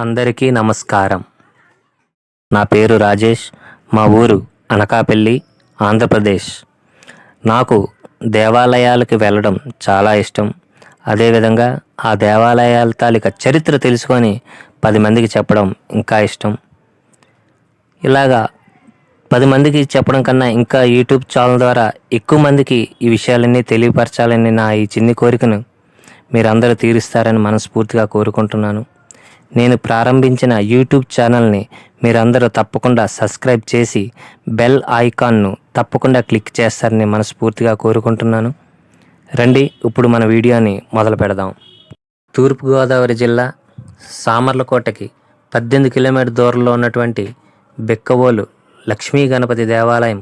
అందరికీ నమస్కారం. నా పేరు రాజేష్. మా ఊరు అనకాపల్లి ఆంధ్రప్రదేశ్. నాకు దేవాలయాలకు వెళ్ళడం చాలా ఇష్టం. అదేవిధంగా ఆ దేవాలయాల తాలూకా చరిత్ర తెలుసుకొని పది మందికి చెప్పడం ఇంకా ఇష్టం. ఇలాగా పది మందికి చెప్పడం కన్నా ఇంకా యూట్యూబ్ ఛానల్ ద్వారా ఎక్కువ మందికి ఈ విషయాలన్నీ తెలియపరచాలని నా ఈ చిన్ని కోరికను మీరందరూ తీరుస్తారని మనస్ఫూర్తిగా కోరుకుంటున్నాను. నేను ప్రారంభించిన యూట్యూబ్ ఛానల్ని మీరందరూ తప్పకుండా సబ్స్క్రైబ్ చేసి బెల్ ఐకాన్ను తప్పకుండా క్లిక్ చేస్తారని మనస్ఫూర్తిగా కోరుకుంటున్నాను. రండి ఇప్పుడు మన వీడియోని మొదలు పెడదాం. తూర్పుగోదావరి జిల్లా సామర్లకోటకి పద్దెనిమిది కిలోమీటర్ దూరంలో ఉన్నటువంటి బెక్కవోలు లక్ష్మీ గణపతి దేవాలయం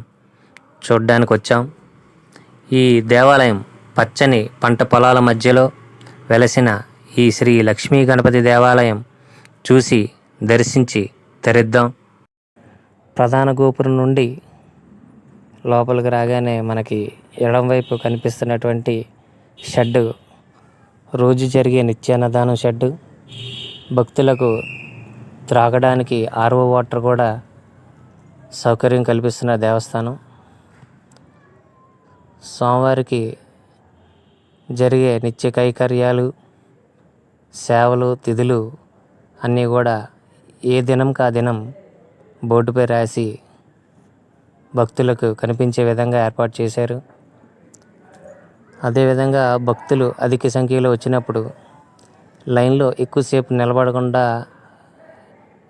చూడ్డానికి వచ్చాం. ఈ దేవాలయం పచ్చని పంట పొలాల మధ్యలో వెలసిన ఈ శ్రీ లక్ష్మీ గణపతి దేవాలయం చూసి దర్శించి తరిద్దాం. ప్రధాన గోపురం నుండి లోపలికి రాగానే మనకి ఎడం వైపు కనిపిస్తున్నటువంటి షెడ్డు రోజు జరిగే నిత్యాన్నదానం షెడ్డు భక్తులకు త్రాగడానికి ఆర్ఓ వాటర్ కూడా సౌకర్యం కల్పిస్తున్న దేవస్థానం. స్వామివారికి జరిగే నిత్య కైకర్యాలు సేవలు తిథులు అన్నీ కూడా ఏ దినంకి ఆ దినం బోర్డుపై రాసి భక్తులకు కనిపించే విధంగా ఏర్పాటు చేశారు. అదేవిధంగా భక్తులు అధిక సంఖ్యలో వచ్చినప్పుడు లైన్లో ఎక్కువసేపు నిలబడకుండా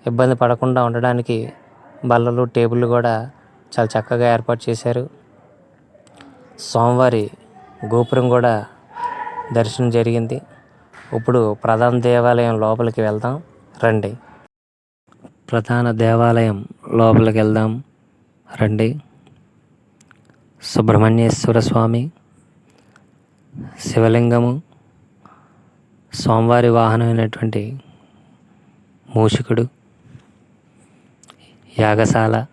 ఇబ్బంది పడకుండా ఉండడానికి బల్లలు టేబుల్ కూడా చాలా చక్కగా ఏర్పాటు చేశారు. సోమవారి గోపురం కూడా దర్శనం జరిగింది. ఇప్పుడు ప్రధాన దేవాలయం లోపలికి వెళ్దాం. రండి. ప్రధాన దేవాలయం లోపలికి వెళ్దాం రండి. సుబ్రహ్మణ్యేశ్వర స్వామి శివలింగము స్వామివారి వాహనమైనటువంటి మూషికుడు యాగశాల.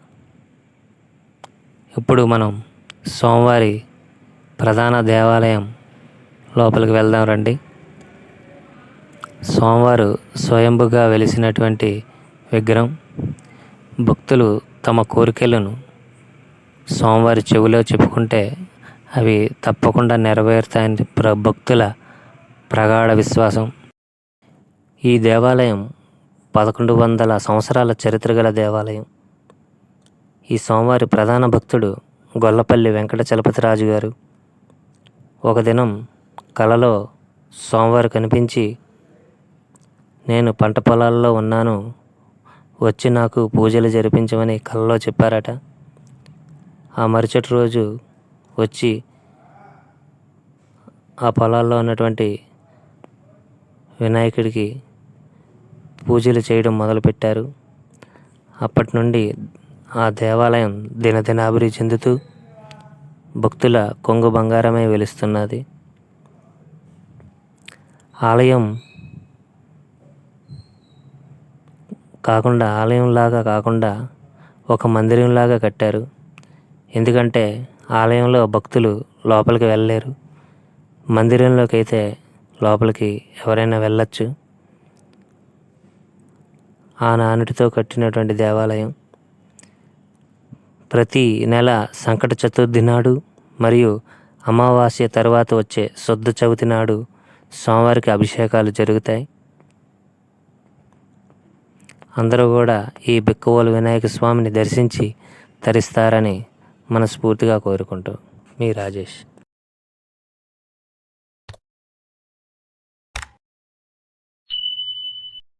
ఇప్పుడు మనం సోమవారి ప్రధాన దేవాలయం లోపలికి వెళ్దాం. రండి. సోమవారు స్వయంభుగా వెలిసినటువంటి విగ్రహం. భక్తులు తమ కోరికలను సోమవారి చెవిలో చెప్పుకుంటే అవి తప్పకుండా నెరవేరుతాయని ప్ర భక్తుల ప్రగాఢ విశ్వాసం. ఈ దేవాలయం పదకొండు వందల సంవత్సరాల చరిత్ర గల దేవాలయం. ఈ సోమవారి ప్రధాన భక్తుడు గొల్లపల్లి వెంకట చలపతిరాజు గారు ఒక దినం కలలో సోమవారు కనిపించి నేను పంట పొలాల్లో ఉన్నాను. వచ్చి నాకు పూజలు జరిపించమని కలలో చెప్పారట. ఆ మరుసటి రోజు వచ్చి ఆ పొలాల్లో ఉన్నటువంటి వినాయకుడికి పూజలు చేయడం మొదలుపెట్టారు. అప్పటి నుండి ఆ దేవాలయం దినదినాభివృద్ధి చెందుతూ భక్తుల కొంగు బంగారమే వెలుస్తున్నది. ఆలయం కాకుండా ఆలయంలాగా కాకుండా ఒక మందిరంలాగా కట్టారు. ఎందుకంటే ఆలయంలో భక్తులు లోపలికి వెళ్ళలేరు. మందిరంలోకి అయితే లోపలికి ఎవరైనా వెళ్ళచ్చు. ఆ నానుడితో కట్టినటువంటి దేవాలయం. ప్రతి నెల సంకట చతుర్థి నాడు మరియు అమావాస్య తర్వాత వచ్చే శుద్ధ చవితి నాడు సోమవారికి అభిషేకాలు జరుగుతాయి. అందరూ కూడా ఈ బిక్కవోలు వినాయక స్వామిని దర్శించి తరిస్తారని మనస్ఫూర్తిగా కోరుకుంటూ మీ రాజేష్.